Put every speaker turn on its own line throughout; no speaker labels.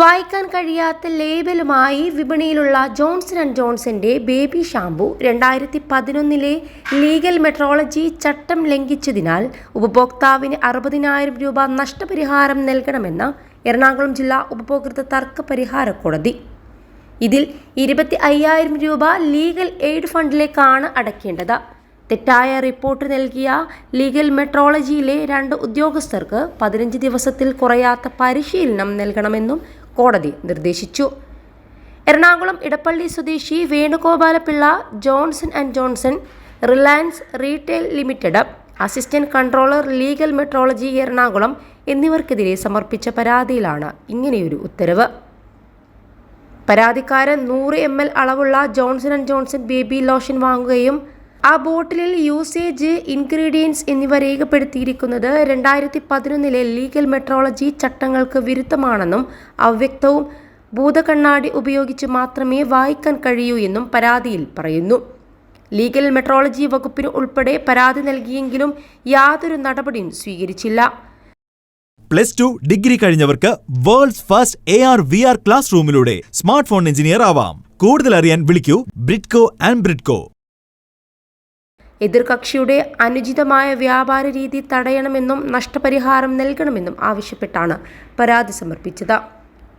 വായിക്കാൻ കഴിയാത്ത ലേബലുമായി വിപണിയിലുള്ള ജോൺസൺ ആൻഡ് ജോൺസന്റെ ബേബി ഷാംപൂ രണ്ടായിരത്തി പതിനൊന്നിലെ ലീഗൽ മെട്രോളജി ചട്ടം ലംഘിച്ചതിനാൽ ഉപഭോക്താവിന് അറുപതിനായിരം രൂപ നഷ്ടപരിഹാരം നൽകണമെന്ന് എറണാകുളം ജില്ലാ ഉപഭോക്തൃ തർക്ക പരിഹാര കോടതി. ഇതിൽ ഇരുപത്തി അയ്യായിരം രൂപ ലീഗൽ എയ്ഡ് ഫണ്ടിലേക്കാണ് അടയ്ക്കേണ്ടത്. തെറ്റായ റിപ്പോർട്ട് നൽകിയ ലീഗൽ മെട്രോളജിയിലെ രണ്ട് ഉദ്യോഗസ്ഥർക്ക് പതിനഞ്ച് ദിവസത്തിൽ കുറയാത്ത പരിശീലനം നൽകണമെന്നും കോടതി നിർദ്ദേശിച്ചു. എറണാകുളം ഇടപ്പള്ളി സ്വദേശി Venugopalapillai Johnson and Johnson Reliance retail limited assistant controller legal metrology Ernakulam എന്നിവർക്കെതിരെ സമർപ്പിച്ച പരാതിയിലാണ് ഇങ്ങനെയൊരു ഉത്തരവ്. പരാതിക്കാരൻ നൂറ് M L അളവുള്ള Johnson and Johnson baby lotion വാങ്ങുകയും ആ ബോട്ടിലിൽ യൂസേജ് ഇൻഗ്രീഡിയൻസ് എന്നിവ രേഖപ്പെടുത്തിയിരിക്കുന്നത് രണ്ടായിരത്തി പതിനൊന്നിലെ ലീഗൽ മെട്രോളജി ചട്ടങ്ങൾക്ക് വിരുദ്ധമാണെന്നും അവ്യക്തവും ഭൂതകണ്ണാടി ഉപയോഗിച്ച് മാത്രമേ വായിക്കാൻ കഴിയൂ എന്നും പരാതിയിൽ പറയുന്നു. ലീഗൽ മെട്രോളജി വകുപ്പിന് ഉൾപ്പെടെ പരാതി നൽകിയെങ്കിലും യാതൊരു നടപടിയും സ്വീകരിച്ചില്ല.
Plus two degree കഴിഞ്ഞവർക്ക് world's first A R V R class റൂമിലൂടെ smart phone engineer ആവാം. കൂടുതൽ അറിയാൻ വിളിക്കൂ ബ്രിഡ്കോ ആൻഡ് ബ്രിഡ്കോ.
എതിർകക്ഷിയുടെ അനുചിതമായ വ്യാപാര രീതി തടയണമെന്നും നഷ്ടപരിഹാരം നൽകണമെന്നും ആവശ്യപ്പെട്ടാണ് പരാതി സമർപ്പിച്ചത്.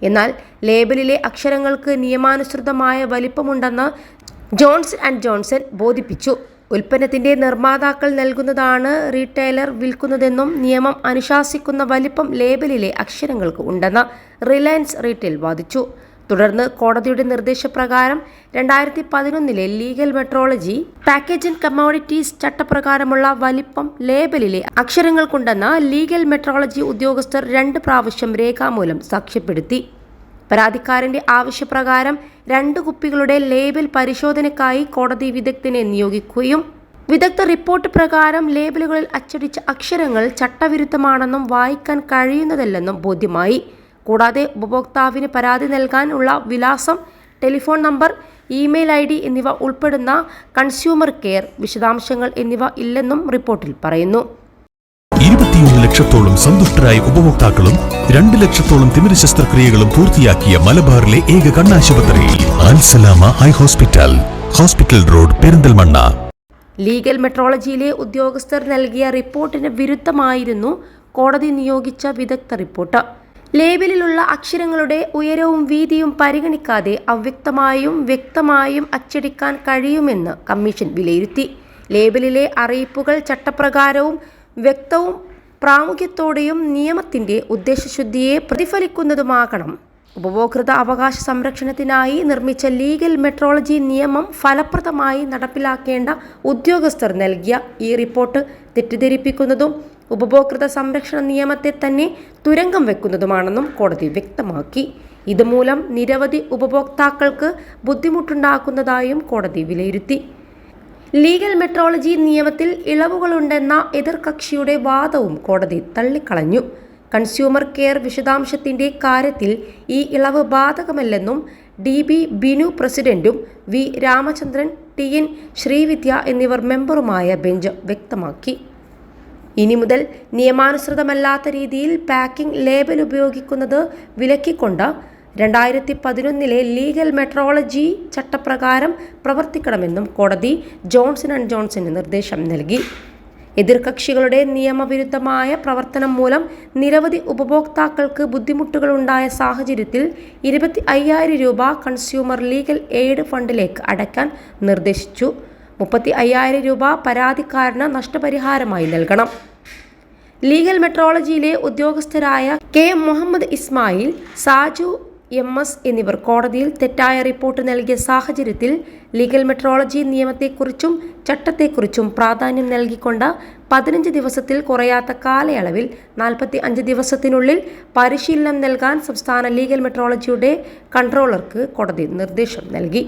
എന്നാൽ ലേബലിലെ അക്ഷരങ്ങൾക്ക് നിയമാനുസൃതമായ വലിപ്പമുണ്ടെന്ന് ജോൺസൺ ആൻഡ് ജോൺസൺ ബോധിപ്പിച്ചു. ഉൽപ്പന്നത്തിന്റെ നിർമ്മാതാക്കൾ നൽകുന്നതാണ് റീറ്റെയിലർ വിൽക്കുന്നതെന്നും നിയമം അനുശാസിക്കുന്ന വലിപ്പം ലേബലിലെ അക്ഷരങ്ങൾക്ക് ഉണ്ടെന്ന് റിലയൻസ് റീറ്റെയിൽ വാദിച്ചു. തുടർന്ന് കോടതിയുടെ നിർദ്ദേശപ്രകാരം രണ്ടായിരത്തി പതിനൊന്നിലെ legal metrology package and commodities ചട്ടപ്രകാരമുള്ള വലിപ്പം ലേബലിലെ അക്ഷരങ്ങൾ കൊണ്ടെന്ന ലീഗൽ മെട്രോളജി ഉദ്യോഗസ്ഥർ രണ്ട് പ്രാവശ്യം രേഖാമൂലം സാക്ഷ്യപ്പെടുത്തി. പരാതിക്കാരന്റെ ആവശ്യപ്രകാരം രണ്ട് കുപ്പികളുടെ ലേബൽ പരിശോധനയ്ക്കായി കോടതി വിദഗ്ധനെ നിയോഗിക്കുകയും വിദഗ്ധ റിപ്പോർട്ട് പ്രകാരം ലേബലുകളിൽ അച്ചടിച്ച അക്ഷരങ്ങൾ ചട്ടവിരുദ്ധമാണെന്നും വായിക്കാൻ കഴിയുന്നതല്ലെന്നും ബോധ്യമായി. കൂടാതെ ഉപഭോക്താവിന് പരാതി നൽകാനുള്ള വിലാസം telephone number email I D എന്നിവ ഉൾപ്പെടുന്ന കൺസ്യൂമർ കെയർ വിശദാംശങ്ങൾ എന്നിവ ഇല്ലെന്നും റിപ്പോർട്ടിൽ പറയുന്നു.
ഇരുപത്തിയൊന്ന് ലക്ഷത്തോളം സന്തുഷ്ടരായ ഉപഭോക്താക്കളും രണ്ട് ലക്ഷത്തോളം തിമിര ശസ്ത്രക്രിയകളും പൂർത്തിയാക്കിയ മലബാറിലെ ഏക കണ്ണാശുപത്രി Al Salama eye hospital hospital road Perinthalmanna.
Legal മെട്രോളജിയിലെ ഉദ്യോഗസ്ഥർ നൽകിയ റിപ്പോർട്ടിന് വിരുദ്ധമായിരുന്നു കോടതി നിയോഗിച്ച വിദഗ്ധ റിപ്പോർട്ട്. ലേബലിലുള്ള അക്ഷരങ്ങളുടെ ഉയരവും വീതിയും പരിഗണിക്കാതെ അവ്യക്തമായും വ്യക്തമായും അച്ചടിക്കാൻ കഴിയുമെന്ന് കമ്മീഷൻ വിലയിരുത്തി. ലേബലിലെ അറിയിപ്പുകൾ ചട്ടപ്രകാരവും വ്യക്തവും പ്രാമുഖ്യത്തോടെയും നിയമത്തിന്റെ ഉദ്ദേശശുദ്ധിയെ പ്രതിഫലിക്കുന്നതുമാകണം. ഉപഭോക്തൃ അവകാശ സംരക്ഷണത്തിനായി നിർമ്മിച്ച ലീഗൽ മെട്രോളജി നിയമം ഫലപ്രദമായി നടപ്പിലാക്കേണ്ട ഉദ്യോഗസ്ഥർ നൽകിയ ഈ റിപ്പോർട്ട് തെറ്റിദ്ധരിപ്പിക്കുന്നതും ഉപഭോക്തൃ സംരക്ഷണ നിയമത്തെ തന്നെ തുരങ്കം വെക്കുന്നതുമാണെന്നും കോടതി വ്യക്തമാക്കി. ഇതുമൂലം നിരവധി ഉപഭോക്താക്കൾക്ക് ബുദ്ധിമുട്ടുണ്ടാക്കുന്നതായും കോടതി വിലയിരുത്തി. ലീഗൽ മെട്രോളജി നിയമത്തിൽ ഇളവുകളുണ്ടെന്ന എതിർകക്ഷിയുടെ വാദവും കോടതി തള്ളിക്കളഞ്ഞു. കൺസ്യൂമർ കെയർ വിശദാംശത്തിന്റെ കാര്യത്തിൽ ഈ ഇളവ് ബാധകമല്ലെന്നും ഡി ബി ബിനു പ്രസിഡന്റും V Ramachandran T N Srividya എന്നിവർ മെമ്പറുമായ ബെഞ്ച് വ്യക്തമാക്കി. ഇനി മുതൽ നിയമാനുസൃതമല്ലാത്ത രീതിയിൽ പാക്കിംഗ് ലേബൽ ഉപയോഗിക്കുന്നത് വിലക്കിക്കൊണ്ട് രണ്ടായിരത്തി പതിനൊന്നിലെ ലീഗൽ മെട്രോളജി ചട്ടപ്രകാരം പ്രവർത്തിക്കണമെന്നും കോടതി ജോൺസൺ ആൻഡ് ജോൺസന് നിർദ്ദേശം നൽകി. എതിർകക്ഷികളുടെ നിയമവിരുദ്ധമായ പ്രവർത്തനം മൂലം നിരവധി ഉപഭോക്താക്കൾക്ക് ബുദ്ധിമുട്ടുകളുണ്ടായ സാഹചര്യത്തിൽ ഇരുപത്തി അയ്യായിരം രൂപ കൺസ്യൂമർ ലീഗൽ എയ്ഡ് ഫണ്ടിലേക്ക് അടയ്ക്കാൻ നിർദ്ദേശിച്ചു. മുപ്പത്തി അയ്യായിരം രൂപ പരാതിക്കാരന് നഷ്ടപരിഹാരമായി നൽകണം. ലീഗൽ മെട്രോളജിയിലെ ഉദ്യോഗസ്ഥരായ K Muhammad Ismail Saju M S എന്നിവർ കോടതിയിൽ തെറ്റായ റിപ്പോർട്ട് നൽകിയ സാഹചര്യത്തിൽ ലീഗൽ മെട്രോളജി നിയമത്തെക്കുറിച്ചും ചട്ടത്തെക്കുറിച്ചും പ്രാധാന്യം നൽകിക്കൊണ്ട് പതിനഞ്ച് ദിവസത്തിൽ കുറയാത്ത കാലയളവിൽ നാൽപ്പത്തി അഞ്ച് ദിവസത്തിനുള്ളിൽ പരിശീലനം നൽകാൻ സംസ്ഥാന ലീഗൽ മെട്രോളജിയുടെ കൺട്രോളർക്ക് കോടതി നിർദ്ദേശം നൽകി.